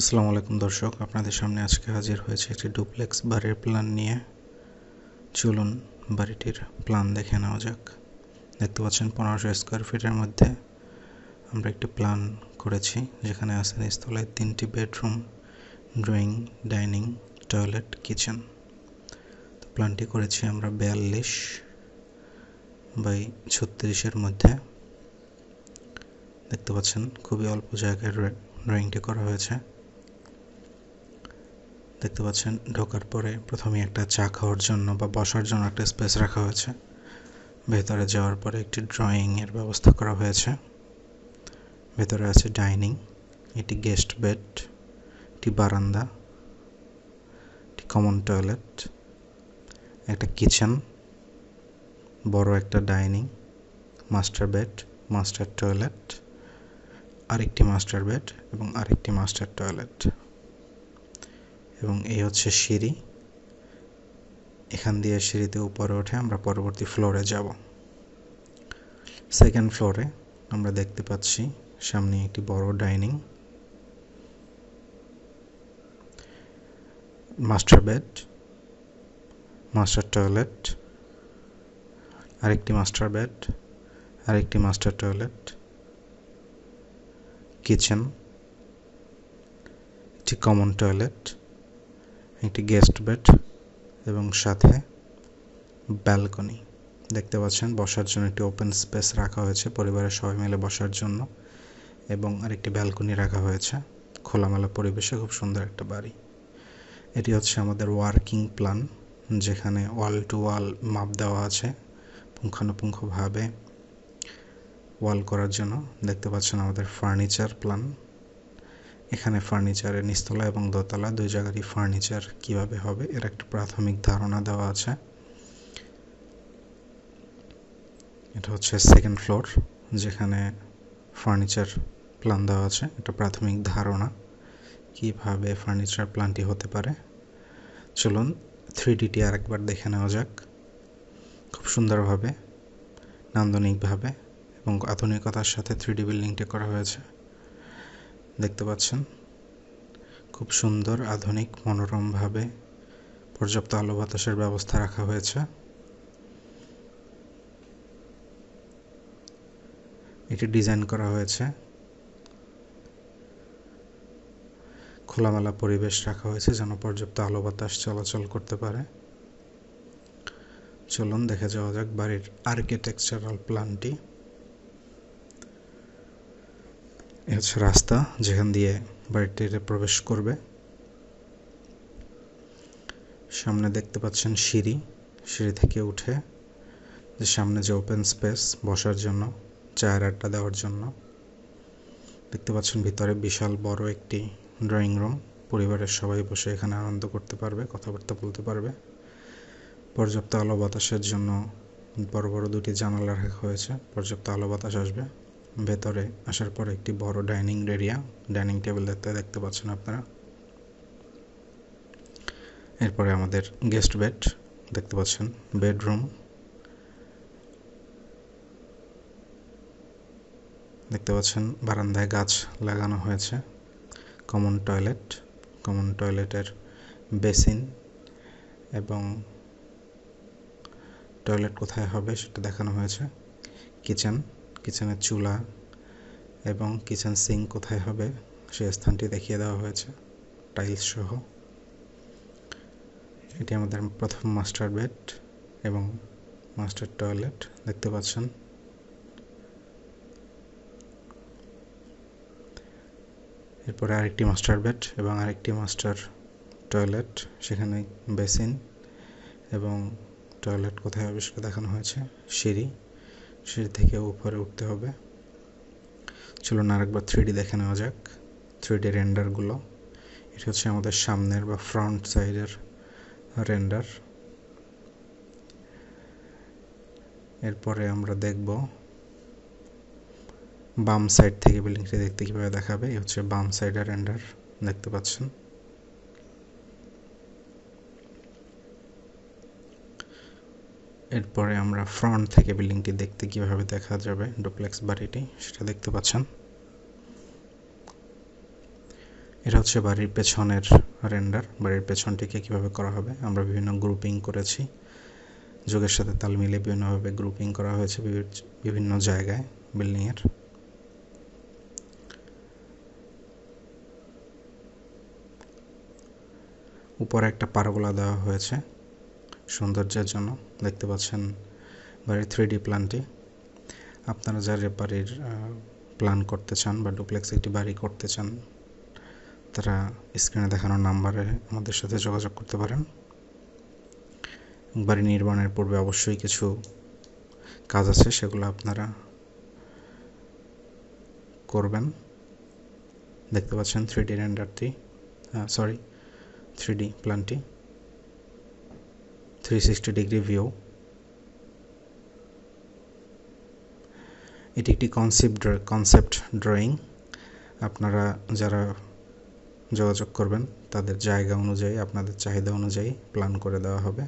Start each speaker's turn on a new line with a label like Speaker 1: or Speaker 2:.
Speaker 1: আসসালামু আলাইকুম দর্শক, আপনাদের সামনে আজকে হাজির হয়েছে একটি ডুপ্লেক্স বাড়ির প্ল্যান নিয়ে। চলুন বাড়িটির প্ল্যান দেখে নেওয়া যাক। দেখতে পাচ্ছেন পনেরোশো স্কোয়ার ফিটের মধ্যে আমরা একটি প্ল্যান করেছি, যেখানে আছে নিচতলায় তিনটি bedroom drawing dining toilet kitchen তো প্ল্যানটি করেছি আমরা বিয়াল্লিশ বাই ছত্রিশের মধ্যে। দেখতে পাচ্ছেন খুবই অল্প জায়গায় ড্রয়িংটি করা হয়েছে। দেখতে পাচ্ছেন, ঢোকার পরে প্রথমে একটা চা খাওয়ার জন্য বা বসার জন্য একটা স্পেস রাখা হয়েছে। ভেতরে যাওয়ার পরে একটি ড্রয়িংয়ের ব্যবস্থা করা হয়েছে। ভেতরে আছে ডাইনিং এটি গেস্ট বেড একটি বারান্দা একটি কমন টয়লেট একটা কিচেন বড় একটা dining master bed master toilet আরেকটি মাস্টার বেড এবং আরেকটি মাস্টার টয়লেট এবং এই হচ্ছে সিঁড়ি। এখান দিয়ে সিঁড়িতে উপরে উঠে আমরা পরবর্তী ফ্লোরে যাব। সেকেন্ড ফ্লোরে আমরা দেখতে পাচ্ছি সামনে একটি বড় dining master bed master toilet আরেকটি মাস্টার বেড আরেকটি মাস্টার টয়লেট কিচেন একটি কমন টয়লেট একটি গেস্ট বেড এবং সাথে ব্যালকনি। দেখতে পাচ্ছেন, বসার জন্য একটি ওপেন স্পেস রাখা হয়েছে, পরিবারের সবাই মিলে বসার জন্য, এবং আরেকটি ব্যালকনি রাখা হয়েছে, খোলামেলা পরিবেশে, খুব সুন্দর একটা বাড়ি। এটি হচ্ছে আমাদের ওয়ার্কিং প্ল্যান, যেখানে ওয়াল টু ওয়াল মাপ দেওয়া আছে, পুঙ্খানুপুঙ্খভাবে ওয়াল করার জন্য। দেখতে পাচ্ছেন আমাদের ফার্নিচার প্ল্যান এখানে ফার্নিচারের নিচতলা এবং দোতলা, দুই জায়গারই ফার্নিচার কীভাবে হবে, এর একটা প্রাথমিক ধারণা দেওয়া আছে। এটা হচ্ছে সেকেন্ড ফ্লোর যেখানে ফার্নিচার প্ল্যান দেওয়া আছে এটা প্রাথমিক ধারণা কীভাবে ফার্নিচার প্ল্যানটি হতে পারে। চলুন থ্রি ডিটি আরেকবার দেখে নেওয়া যাক। খুব সুন্দরভাবে, নান্দনিকভাবে এবং আধুনিকতার সাথে থ্রি ডি বিল্ডিংটি করা হয়েছে। দেখতে পাচ্ছেন? খুব সুন্দর, আধুনিক, মনোরমভাবে পর্যাপ্ত আলো বাতাসের ব্যবস্থা রাখা হয়েছে। এটি ডিজাইন করা হয়েছে। খোলামেলা পরিবেশ রাখা হয়েছে যেন পর্যাপ্ত আলো বাতাস চলাচল করতে পারে। চলুন, দেখে যাওয়া যাক বাড়ির আর্কিটেকচারাল প্ল্যানটি। এ হচ্ছে রাস্তা যেখান দিয়ে বাড়িটিতে প্রবেশ করবে। সামনে দেখতে পাচ্ছেন সিঁড়ি। সিঁড়ি থেকে উঠে যে সামনে যে ওপেন স্পেস বসার জন্য, চায়ের আড্ডা দেওয়ার জন্য, দেখতে পাচ্ছেন ভিতরে বিশাল বড় একটি ড্রয়িং রুম পরিবারের সবাই বসে এখানে আনন্দ করতে পারবে, কথাবার্তা বলতে পারবে। পর্যাপ্ত আলো বাতাসের জন্য বড় বড় দুটি জানালা রাখা হয়েছে। পর্যাপ্ত আলো বাতাস আসবে। ভেতরে আসার পর একটি বড় ডাইনিং এরিয়া, ডাইনিং টেবিল দেখতে দেখতে পাচ্ছেন আপনারা। এরপরে আমাদের গেস্ট বেড দেখতে পাচ্ছেন, বেডরুম। দেখতে পাচ্ছেন, বারান্দায় গাছ লাগানো হয়েছে, কমন টয়লেট, কমন টয়লেটের বেসিন এবং টয়লেট কোথায় হবে সেটা দেখানো হয়েছে। কিচেন। কিচেনের চুলা এবং কিচেন সিঙ্ক কোথায় হবে সেই স্থানটি দেখিয়ে দেওয়া হয়েছে, টাইলস সহ। এটি আমাদের প্রথম মাস্টার বেড এবং মাস্টার টয়লেট, দেখতে পাচ্ছেন। এরপরে আরেকটি মাস্টার বেড এবং আরেকটি মাস্টার টয়লেট, সেখানে বেসিন এবং টয়লেট কোথায় হবে সেটা দেখানো হয়েছে, সিঁড়ি। সিঁড়ি থেকে উপরে উঠতে হবে। চলুন আরেকবার থ্রি ডি দেখে নেওয়া যাক। থ্রি ডি রেন্ডারগুলো এটা হচ্ছে আমাদের সামনের বা ফ্রন্ট সাইডের রেন্ডার এরপরে আমরা দেখব বাম সাইড থেকে বিল্ডিংটি দেখতে কীভাবে দেখাবে। এই হচ্ছে বাম সাইডের রেন্ডার দেখতে পাচ্ছেন? এরপরে আমরা ফ্রন্ট থেকে বিল্ডিংটি দেখতে কীভাবে দেখা যাবে ডুপ্লেক্স বাড়িটি সেটা দেখতে পাচ্ছেন। এটা হচ্ছে বাড়ির পেছনের রেন্ডার বাড়ির পেছনটিকে কীভাবে করা হবে, আমরা বিভিন্ন গ্রুপিং করেছি। যুগের সাথে তাল মিলিয়ে বিভিন্নভাবে গ্রুপিং করা হয়েছে বিভিন্ন জায়গায় বিল্ডিংয়ের উপরে একটা পারগোলা দেওয়া হয়েছে। সৌন্দর্যের জন্য দেখতে পাচ্ছেন বাড়ির থ্রি ডি প্ল্যানটি আপনারা যারা বাড়ির প্ল্যান করতে চান বা ডুপ্লেক্স একটি বাড়ি করতে চান, তারা স্ক্রিনে দেখানো নাম্বারে আমাদের সাথে যোগাযোগ করতে পারেন। বাড়ি নির্মাণের পূর্বে অবশ্যই কিছু কাজ আছে, সেগুলো আপনারা করবেন। দেখতে পাচ্ছেন থ্রি ডি রেন্ডারটি সরি থ্রি ডি প্ল্যানটি থ্রি সিক্সটি ডিগ্রি ভিউ এটি একটি কনসেপ্ট কনসেপ্ট ড্রয়িং আপনারা যারা যোগাযোগ করবেন, তাদের জায়গা অনুযায়ী, আপনাদের চাহিদা অনুযায়ী প্ল্যান করে দেওয়া হবে।